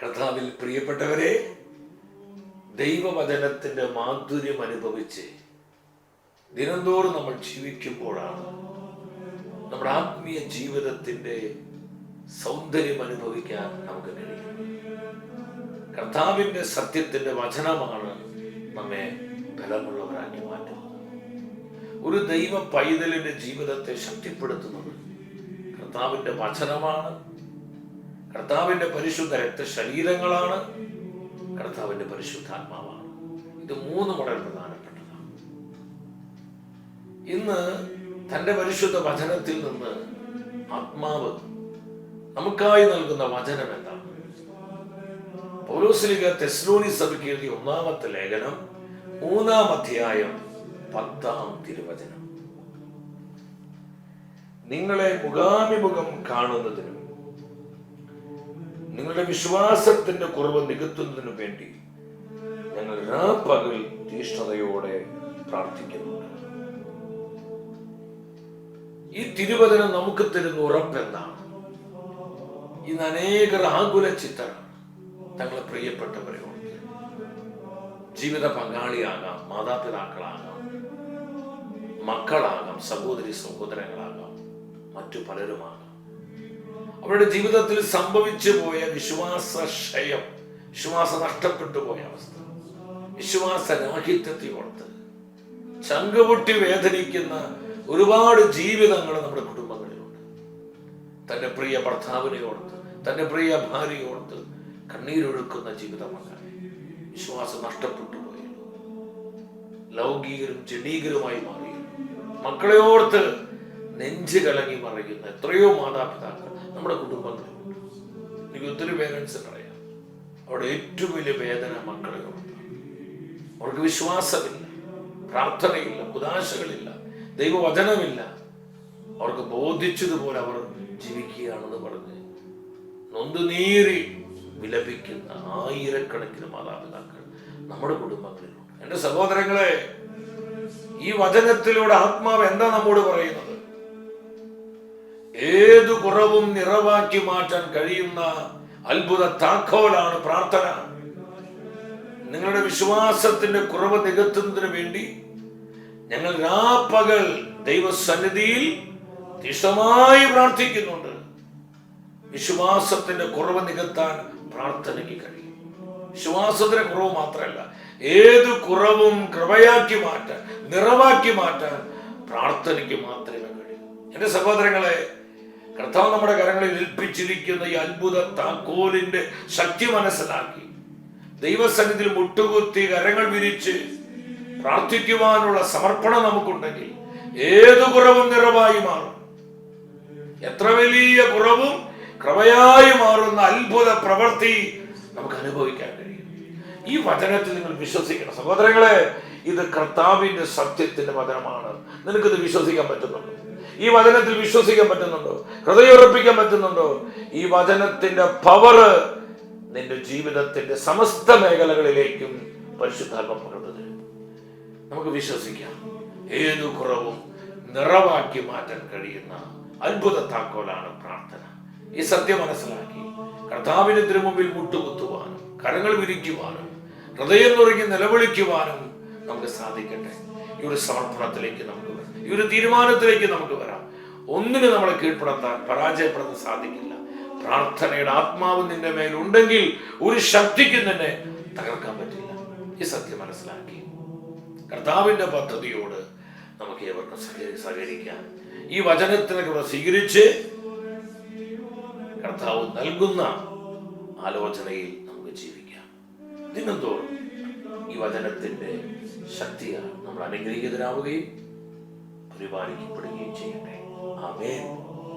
കർത്താവിൽ പ്രിയപ്പെട്ടവരെ ദൈവവചനത്തിന്റെ മാധുര്യം അനുഭവിച്ച് ദിനംതോറും നമ്മൾ ജീവിക്കുമ്പോഴാണ് നമ്മുടെ ആത്മീയ ജീവിതത്തിന്റെ സൗന്ദര്യം അനുഭവിക്കാൻ നമുക്ക് കഴിയും കർത്താവിന്റെ സത്യത്തിന്റെ വചനമാണ് നമ്മെ ബലമുള്ളവരാക്കി മാറ്റുന്നത്. ഒരു ദൈവ പൈതലിന്റെ ജീവിതത്തെ ശക്തിപ്പെടുത്തുന്നത് കർത്താവിന്റെ വചനമാണ്. കർത്താവിന്റെ പരിശുദ്ധ രക്തശരീരങ്ങളാണ്. കർത്താവിന്റെ പരിശുദ്ധാത്മാവാണ്. ഇത് മൂന്നും വളരെ പ്രധാനപ്പെട്ടതാണ്. ഇന്ന് തന്റെ പരിശുദ്ധ വചനത്തിൽ നിന്ന് ആത്മാവ് നമുക്കായി നൽകുന്ന വചനം എന്താണ്? പൗലോസ്ലിക തെസ്ലോനി സഭയ്ക്ക് എഴുതിയ ഒന്നാമത്തെ ലേഖനം മൂന്നാം അധ്യായം പത്താം തിരുവചനം. നിങ്ങളെ മുഖാഭിമുഖം കാണുന്നതിനും നിങ്ങളുടെ വിശ്വാസത്തിന്റെ കുറവ് നികത്തുന്നതിനു വേണ്ടി ഞങ്ങൾ രാപ്പകൽ തീഷ്ണതയോടെ പ്രാർത്ഥിക്കുന്നുണ്ട്. ഈ തിരുവചനം നമുക്ക് തരുന്ന ഉറപ്പെന്താണ് ഇന്ന് അനേകർ ആകുല ചിത്തരാണ് തങ്ങളെ പ്രിയപ്പെട്ടവരെ ജീവിത പങ്കാളിയാകാം മാതാപിതാക്കളാകാം മക്കളാകാം സഹോദരി സഹോദരങ്ങളാകാം മറ്റു പലരുമാകാം. അവരുടെ ജീവിതത്തിൽ സംഭവിച്ചു പോയ വിശ്വാസ ക്ഷയം വിശ്വാസം നഷ്ടപ്പെട്ടു പോയ അവസ്ഥ വിശ്വാസ രാഹിത്യത്തെ ഓർത്ത് ചങ്കുപൊട്ടി വേദനിക്കുന്ന ഒരുപാട് ജീവിതങ്ങൾ നമ്മുടെ കുടുംബങ്ങളിലുണ്ട്. തന്റെ പ്രിയ ഭർത്താവിനെ ഓർത്ത് തന്റെ പ്രിയ ഭാര്യയെ ഓർത്ത് കണ്ണീരൊഴുക്കുന്ന ജീവിതമാണ് വിശ്വാസം നഷ്ടപ്പെട്ടു പോയി ലൗകികരും ജഡീകരുമായി മാറി മക്കളെ ഓർത്ത് നെഞ്ച് കലങ്ങി മറിയുന്ന എത്രയോ മാതാപിതാക്കൾ നമ്മുടെ കുടുംബത്തിലുണ്ട് എനിക്ക് ഒത്തിരി പേരൻസ് അറിയാം അവിടെ ഏറ്റവും വലിയ വേദന മക്കളെ അവർക്ക് വിശ്വാസമില്ല പ്രാർത്ഥനയില്ല കുതാശകളില്ല ദൈവവചനമില്ല. അവർക്ക് ബോധിച്ചതുപോലെ അവർ ജീവിക്കുകയാണെന്ന് പറഞ്ഞ് നൊന്തുനീറി വിലപിക്കുന്ന ആയിരക്കണക്കിന് മാതാപിതാക്കൾ നമ്മുടെ കുടുംബങ്ങളിലുണ്ട് എന്റെ സഹോദരങ്ങളെ ഈ വചനത്തിലൂടെ ആത്മാവ് എന്താ നമ്മോട് പറയുന്നത്? ഏതു കുറവും നിറവാക്കി മാറ്റാൻ കഴിയുന്ന അത്ഭുത താക്കോലാണ് പ്രാർത്ഥന. നിങ്ങളുടെ വിശ്വാസത്തിന്റെ കുറവ് നികത്തുന്നതിന് വേണ്ടി ഞങ്ങൾ രാപ്പകൽ ദൈവസന്നിധിയിൽ തിഷമായി പ്രാർത്ഥിക്കുന്നുണ്ട്. വിശ്വാസത്തിന്റെ കുറവ് നികത്താൻ പ്രാർത്ഥനയ്ക്ക് കഴിയും. വിശ്വാസത്തിന്റെ കുറവ് മാത്രമല്ല ഏത് കുറവും കൃപയാക്കി മാറ്റാൻ നിറവാക്കി മാറ്റാൻ പ്രാർത്ഥനയ്ക്ക് മാത്രമേ കഴിയൂ. എന്റെ സഹോദരങ്ങളെ കർത്താവ് നമ്മുടെ കരങ്ങളിൽ ഏൽപ്പിച്ചിരിക്കുന്ന ഈ അത്ഭുത താക്കോലിന്റെ ശക്തി മനസ്സിലാക്കി ദൈവസന്നിധിയിൽ മുട്ടുകുത്തി കരങ്ങൾ വിരിച്ച് പ്രാർത്ഥിക്കുവാനുള്ള സമർപ്പണം നമുക്കുണ്ടെങ്കിൽ ഏതു കുറവും നിറവായി മാറും. എത്ര വലിയ കുറവും ക്രമയായി മാറുന്ന അത്ഭുത പ്രവൃത്തി നമുക്ക് അനുഭവിക്കാൻ കഴിയും. ഈ വചനത്തിൽ നിങ്ങൾ വിശ്വസിക്കണം. സഹോദരങ്ങളെ ഇത് കർത്താവിന്റെ സത്യത്തിന്റെ വചനമാണ്. നിനക്കിത് വിശ്വസിക്കാൻ പറ്റുന്നുണ്ടോ? ഈ വചനത്തിൽ വിശ്വസിക്കാൻ പറ്റുന്നുണ്ടോ? ഹൃദയുറപ്പിക്കാൻ പറ്റുന്നുണ്ടോ? ഈ വചനത്തിന്റെ പവറ് നിന്റെ ജീവിതത്തിന്റെ സമസ്ത മേഖലകളിലേക്കും പരിശുദ്ധാത്മ പകർന്നു നമുക്ക് വിശ്വസിക്കാം. ഏതു കുറവും നിറവാക്കി മാറ്റാൻ കഴിയുന്ന അത്ഭുത താക്കോലാണ് പ്രാർത്ഥന. ഈ സത്യം മനസ്സിലാക്കി. കർത്താവിന് തിരുമുമ്പിൽ മുട്ടുകുത്തുവാനും കരങ്ങൾ വിരിക്കുവാനും ഹൃദയം നുറങ്ങി നിലവിളിക്കുവാനും നമുക്ക് സാധിക്കട്ടെ. ഈ ഒരു സമർപ്പണത്തിലേക്ക് നമുക്ക് ഈ ഒരു തീരുമാനത്തിലേക്ക് നമുക്ക് വരാം. ഒന്നിന് നമ്മളെ കീഴ്പ്പെടുത്താൻ പരാജയപ്പെടാൻ സാധിക്കില്ല. പ്രാർത്ഥനയുടെ ആത്മാവ് നിന്റെ മേലുണ്ടെങ്കിൽ ഒരു ശക്തിക്കും തന്നെ തകർക്കാൻ പറ്റില്ല. ഈ സത്യം മനസ്സിലാക്കി. കർത്താവിന്റെ പദ്ധതിയോട് നമുക്ക് ഏവർക്കും സഹ- സഹകരിക്കാം. ഈ വചനത്തിനെ കൂടെ സ്വീകരിച്ച് കർത്താവ് നൽകുന്ന ആലോചനയിൽ നമുക്ക് ജീവിക്കാം. ദിനംതോറും ഈ വചനത്തിന്റെ ശക്തിയാണ് നമ്മൾ അനുഗ്രഹീതരാവുകയും వారికి ఇప్పుడు ఏం చేయండి. ఆమె